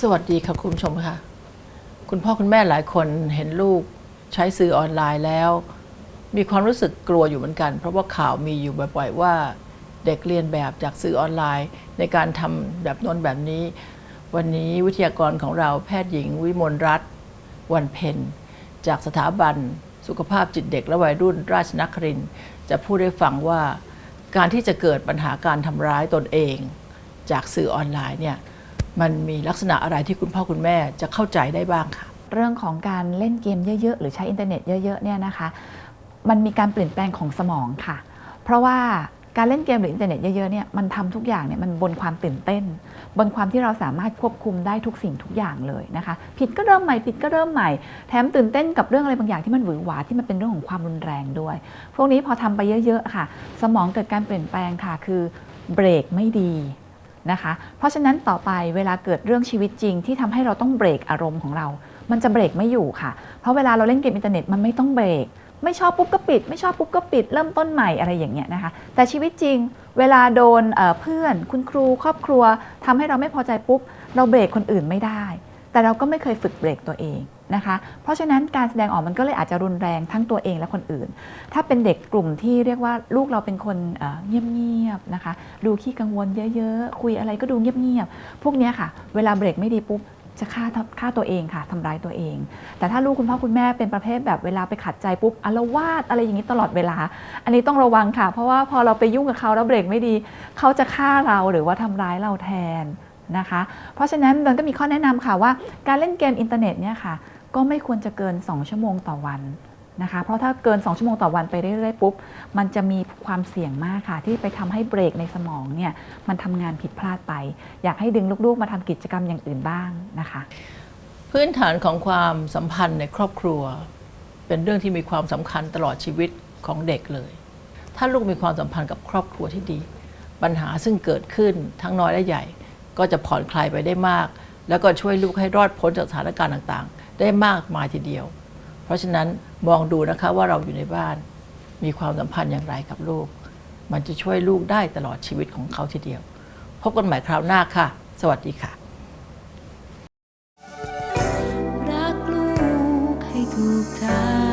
สวัสดีค่ะคุณผู้ชมค่ะ คุณพ่อคุณแม่หลายคนเห็นลูกใช้สื่อออนไลน์แล้ว มีความรู้สึกกลัวอยู่เหมือนกัน เพราะว่าข่าวมีอยู่บ่อยๆว่าเด็กเรียนแบบจากสื่อออนไลน์ ในการทำแบบน้นแบบนี้ วันนี้วิทยากรของเราแพทย์หญิงวิมลรัตน์วันเพ็ญจากสถาบัน สุขภาพจิตเด็กและวัยรุ่นราชนครินจะพูดให้ฟังว่า การที่จะเกิดปัญหาการทำร้ายตนเอง จากสื่อออนไลน์เนี่ยมันมีลักษณะอะไรที่คุณพ่อคุณแม่จะเข้าใจได้บ้างคะเรื่องของการเล่นเกมเยอะๆ หรือใช้อินเทอร์เน็ตเยอะๆเนี่ยนะคะ มันมีการเปลี่ยนแปลงของสมองค่ะ เพราะว่า การเล่นเกมหรืออินเทอร์เน็ตเยอะๆเนี่ยมันทำทุกอย่างเนี่ยมันบนความตื่นเต้น บนความที่เราสามารถควบคุมได้ทุกสิ่งทุกอย่างเลยนะคะ ผิดก็เริ่มใหม่ผิดก็เริ่มใหม่ แถมตื่นเต้นกับเรื่องอะไรบางอย่างที่มันหวือหวาที่มันเป็นเรื่องของความรุนแรงด้วย พวกนี้พอทำไปเยอะๆค่ะ สมองเกิดการเปลี่ยนแปลงค่ะคือเบรกไม่ดีนะคะ เพราะฉะนั้นต่อไปเวลาเกิดเรื่องชีวิตจริงที่ทำให้เราต้องเบรกอารมณ์ของเรา มันจะเบรกไม่อยู่ค่ะ เพราะเวลาเราเล่นเกมอินเทอร์เน็ตมันไม่ต้องเบรก ไม่ชอบปุ๊บก็ปิด ไม่ชอบปุ๊บก็ปิด เริ่มต้นใหม่อะไรอย่างเงี้ยนะคะ แต่ชีวิตจริง เวลาโดนเพื่อนคุณครูครอบครัวทำให้เราไม่พอใจปุ๊บ เราเบรกคนอื่นไม่ได้ แต่เราก็ไม่เคยฝึกเบรกตัวเองนะคะ เพราะฉะนั้นการแสดงออกมันก็เลยอาจจะรุนแรงทั้งตัวเองและคนอื่น ถ้าเป็นเด็กกลุ่มที่เรียกว่าลูกเราเป็นคนเอ่อเงียบๆนะคะ ดูขี้กังวลเยอะๆ คุยอะไรก็ดูเงียบๆ พวกนี้ค่ะ เวลาเบรกไม่ดีปุ๊บ จะฆ่าฆ่าตัวเองค่ะทำร้ายตัวเอง แต่ถ้าลูกคุณพ่อคุณแม่เป็นประเภทแบบเวลาไปขัดใจปุ๊บอารวาสอะไรอย่างนี้ตลอดเวลา อันนี้ต้องระวังค่ะ เพราะว่าพอเราไปยุ่งกับเขาแล้วเบรกไม่ดี เขาจะฆ่าเราหรือว่าทำร้ายเราแทนนะคะ เพราะฉะนั้นมันก็มีข้อแนะนำค่ะว่า การเล่นเกมอินเทอร์เน็ตเนี่ยค่ะ ก็ไม่ควรจะเกิน 2 ชั่วโมงต่อวัน นะคะ เพราะถ้าเกิน 2 ชั่วโมงต่อวันไปเรื่อยๆปุ๊บ มันจะมีความเสี่ยงมากค่ะ ที่ไปทำให้เบรกในสมองเนี่ยมันทำงานผิดพลาดไป อยากให้ดึงลูกๆ มาทำกิจกรรมอย่างอื่นบ้างนะคะ พื้นฐานของความสัมพันธ์ในครอบครัว เป็นเรื่องที่มีความสำคัญตลอดชีวิตของเด็กเลย ถ้าลูกมีความสัมพันธ์กับครอบครัวที่ดี ปัญหาซึ่งเกิดขึ้นทั้งน้อยและใหญ่ ก็จะผ่อนคลายไปได้มาก แล้วก็ช่วยลูกให้รอดพ้นจากสถานการณ์ต่างๆ ได้มากมายทีเดียว เพราะฉะนั้นมองดูนะคะว่าเราอยู่ในบ้าน มีความสัมพันธ์อย่างไรกับลูก มันจะช่วยลูกได้ตลอดชีวิตของเขาทีเดียว พบกันใหม่คราวหน้าค่ะ สวัสดีค่ะรักลูกให้ถูกทาง